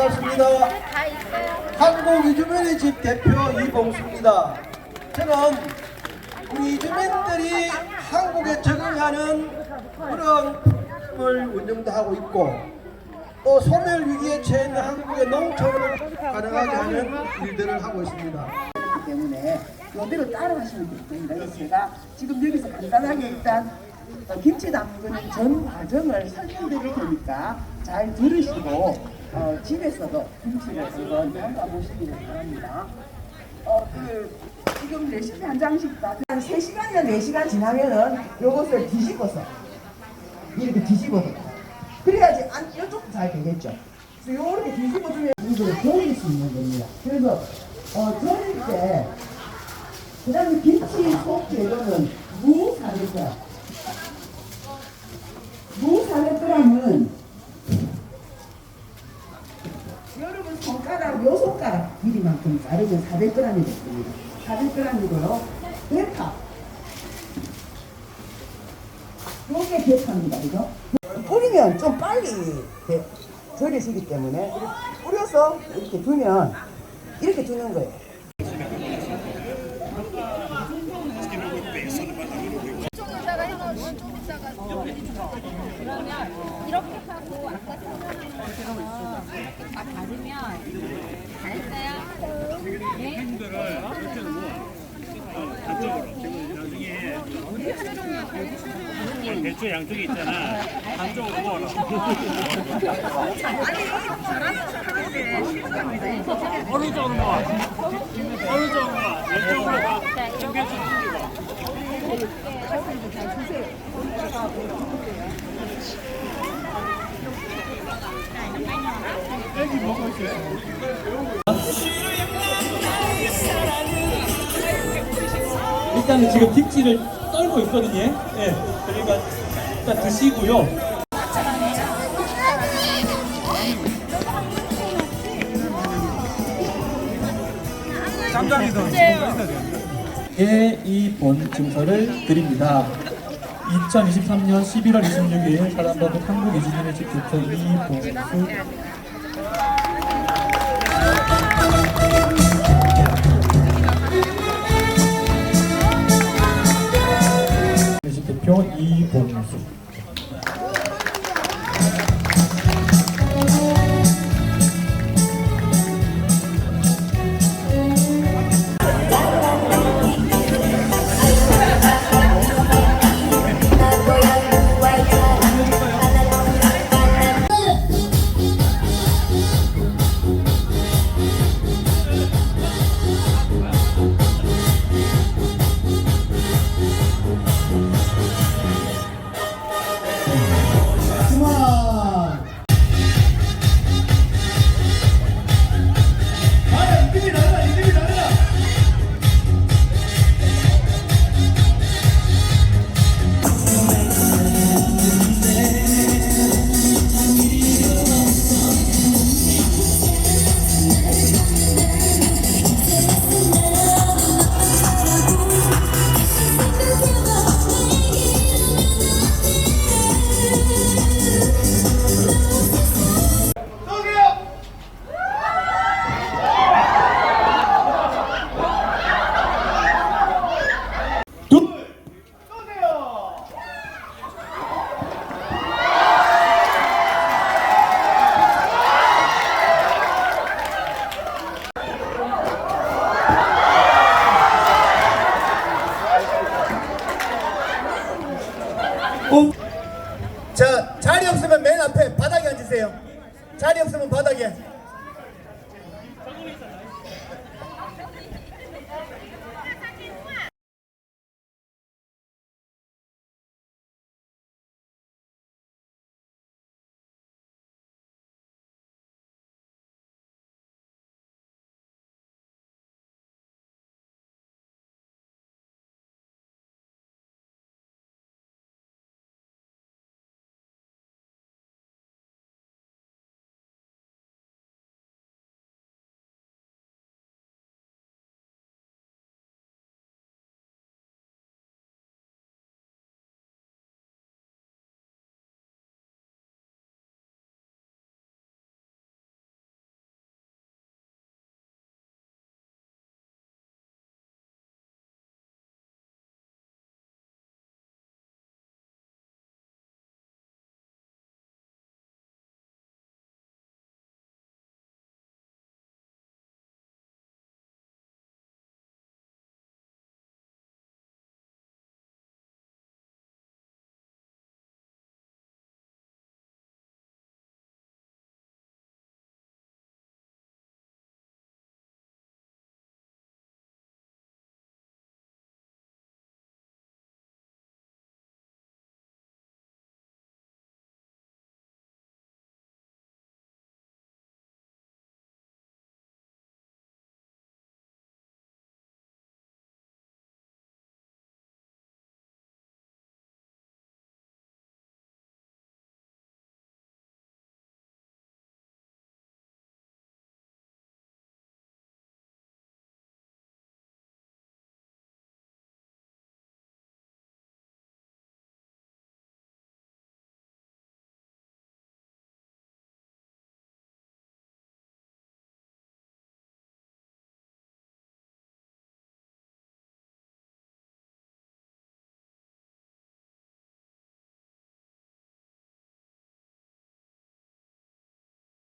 반갑습니다. 한국 이주민의 집 대표 이봉수입니다. 저는 우리 이주민들이 한국에 적응하는 그런 프로그램을 운영도 하고 있고 또 소멸 위기에 처해 있는 한국의 농촌을 가능하게 하는 일들을 하고 있습니다. 때문에 이대로 됩니다. 그래서 제가 지금 여기서 간단하게 일단 어, 김치 담그는 전 과정을 설명드릴 테니까 잘 들으시고 어, 집에서도 김치를 한번 담가보시기를 바랍니다. 어, 그, 지금 레시피 한 장씩 다, 한 3시간이나 4시간 지나면은 요것을 뒤집어서, 이렇게 뒤집어서. 그래야지 안, 이쪽도 잘 되겠죠. 요렇게 뒤집어주면 이걸 겨울 수 있는 겁니다. 그래서, 어, 절일 때, 그 다음에 김치 속 재료는 무 400g. 무 400g은 여러분 손가락, 요 길이만큼 자르면 400g이 됐습니다. 400g이고요. 대파. 요게 대파입니다. 그죠? 뿌리면 좀 빨리 돼- 절여지기 때문에 뿌려서 이렇게 두면 이렇게 두는 거예요. 이쪽에다가 해놓으면 좀 이따가 그러면 이렇게 하고 아까 설명한 것처럼 이렇게 다 바르면 다 했어요? 네? 배추 양쪽에 있잖아. 한쪽으로 모아라. 어느 쪽으로 모아? 어느 쪽으로 모아? 왼쪽으로 가. 배추 튕기고. 일단은 지금 김치를 썰고 있거든요. 예. 그러니까 일단 드시고요. 예, 이본 증서를 드립니다. 2023년 11월 26일 사단법인 한국 이주민의 집 대표 이봉수 자, 자리 없으면 바닥에.